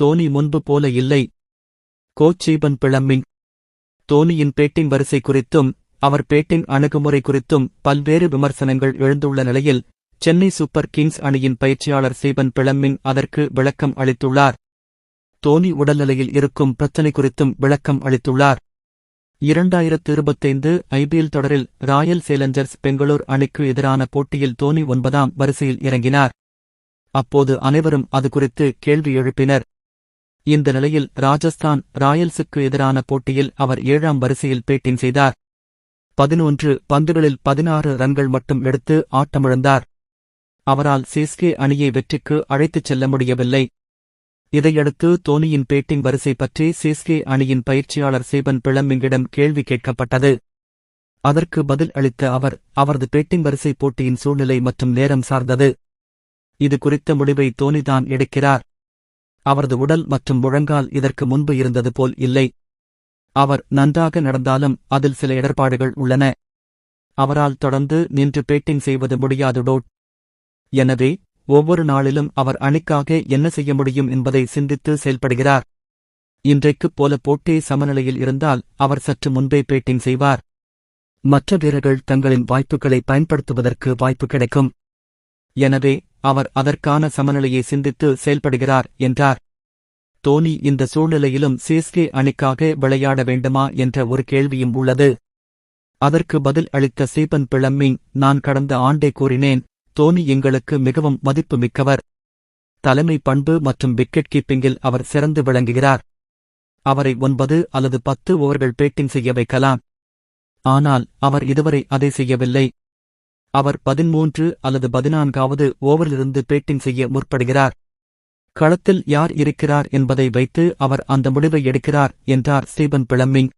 தோனி முன்பு போல இல்லை. Coach Stephen Fleming. தோனியின் பேட்டிங் வரிசை குறித்தும் அவர் பேட்டிங் அணுகுமுறை குறித்தும் பல்வேறு விமர்சனங்கள் எழுந்துள்ள நிலையில் சென்னை சூப்பர் கிங்ஸ் அணியின் பயிற்சியாளர் சீபன் பிளம்மிங் அதற்கு விளக்கம் அளித்துள்ளார். தோனி உடல்நிலையில் இருக்கும் பிரச்சினை குறித்தும் விளக்கம் அளித்துள்ளார். இரண்டாயிரத்து இருபத்தைந்து ஐபிஎல் தொடரில் ராயல் சேலஞ்சர்ஸ் பெங்களூர் அணிக்கு எதிரான போட்டியில் தோனி ஒன்பதாம் வரிசையில் இறங்கினார். அப்போது அனைவரும் அது குறித்து கேள்வி எழுப்பினர். இந்த நிலையில் ராஜஸ்தான் ராயல்ஸுக்கு எதிரான போட்டியில் அவர் ஏழாம் வரிசையில் பேட்டிங் செய்தார். பதினொன்று பந்துகளில் பதினாறு ரன்கள் மட்டும் எடுத்து ஆட்டமிழந்தார். அவரால் சேஸ்கே அணியை வெற்றிக்கு அழைத்துச் செல்ல முடியவில்லை. இதையடுத்து தோனியின் பேட்டிங் வரிசை பற்றி சேஸ்கே அணியின் பயிற்சியாளர் சேபன் பிளம்மிங்கிடம் கேள்வி கேட்கப்பட்டது. அதற்கு பதில் அளித்த அவர் அவரது பேட்டிங் வரிசை போட்டியின் சூழ்நிலை மற்றும் நேரம் சார்ந்தது. இது குறித்த முடிவை தோனிதான் எடுக்கிறார். அவரது உடல் மற்றும் முழங்கால் இதற்கு முன்பு இருந்தது போல் இல்லை. அவர் நன்றாக நடந்தாலும் அதில் சில இடர்பாடுகள் உள்ளன. அவரால் தொடர்ந்து நின்று பேட்டிங் செய்வது முடியாது டோட். எனவே ஒவ்வொரு நாளிலும் அவர் அணிக்காக என்ன செய்ய முடியும் என்பதை சிந்தித்து செயல்படுகிறார். இன்றைக்குப் போல போட்டி சமநிலையில் இருந்தால் அவர் சற்று முன்பே பேட்டிங் செய்வார். மற்ற வீரர்கள் தங்களின் வாய்ப்புகளை பயன்படுத்துவதற்கு வாய்ப்பு கிடைக்கும். எனவே அவர் அதற்கான சமநிலையை சிந்தித்து செயல்படுகிறார் என்றார். தோனி இந்த சூழ்நிலையிலும் சிஎஸ்கே அணிக்காக விளையாட வேண்டுமா என்ற ஒரு கேள்வியும் உள்ளது. அதற்கு பதில் அளித்த சீபன் பிளம்மிங் நான் கடந்த ஆண்டே கூறினேன் தோனி எங்களுக்கு மிகவும் மதிப்பு மிக்கவர் தலைமை பண்பு மற்றும் விக்கெட் கீப்பிங்கில் அவர் சிறந்து விளங்குகிறார். அவரை ஒன்பது அல்லது பத்து ஓவர்கள் பேட்டிங் செய்ய வைக்கலாம். ஆனால் அவர் இதுவரை அதை செய்யவில்லை. அவர் பதிமூன்று அல்லது பதினான்காவது ஓவரிலிருந்து பேட்டிங் செய்ய முற்படுகிறார். களத்தில் யார் இருக்கிறார் என்பதை வைத்து அவர் அந்த முடிவை எடுக்கிறார் என்றார் ஸ்டீபன் பிளம்மிங்.